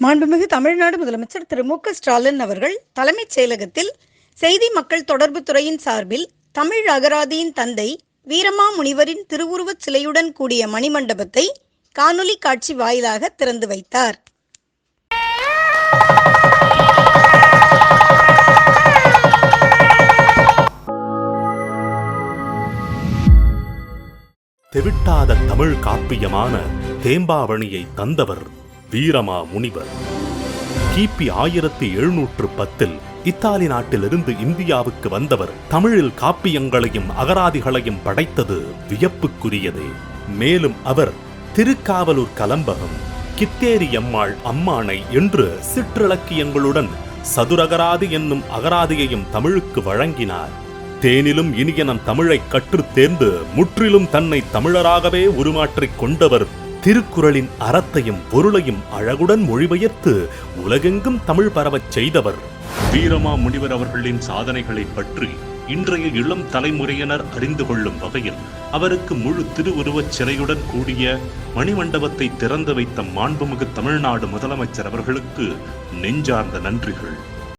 மாண்புமிகு தமிழ்நாடு முதலமைச்சர் திரு மு க ஸ்டாலின் அவர்கள் தலைமைச் செயலகத்தில் செய்தி மக்கள் தொடர்பு துறையின் சார்பில் தமிழ் அகராதியின் தந்தை வீரமா முனிவரின் திருவுருவச் சிலையுடன் கூடிய மணிமண்டபத்தை காணொலி காட்சி வாயிலாக திறந்து வைத்தார். தெவிட்டாத தமிழ் காப்பியமான தேம்பாவணியை தந்தவர் வீரமா முனிவர். கிபி ஆயிரத்தி எழுநூற்று பத்தில் இத்தாலி நாட்டிலிருந்து இந்தியாவுக்கு வந்தவர் தமிழில் காப்பியங்களையும் அகராதிகளையும் படைத்தது வியப்புக்குரியதே. மேலும் அவர் திருக்காவலூர் கலம்பகம் கித்தேரி அம்மாள் அம்மானை என்று சிற்றிலக்கியங்களுடன் சதுரகராதி என்னும் அகராதியையும் தமிழுக்கு வழங்கினார். தேனிலும் இனிய நம் தமிழை கற்றுத் தேர்ந்து முற்றிலும் தன்னை தமிழராகவே உருமாற்றிக் கொண்டவர் திருக்குறளின் அறத்தையும் பொருளையும் அழகுடன் மொழிபெயர்த்து உலகெங்கும் தமிழ் பரவச் செய்தவர். வீரமா முனிவர் அவர்களின் சாதனைகளைப் பற்றி இன்றைய இளம் தலைமுறையினர் அறிந்து கொள்ளும் வகையில் அவருக்கு முழு திருவுருவச் சிலையுடன் கூடிய மணிமண்டபத்தை திறந்து வைத்த மாண்புமிகு தமிழ்நாடு முதலமைச்சர் அவர்களுக்கு நெஞ்சார்ந்த நன்றிகள்.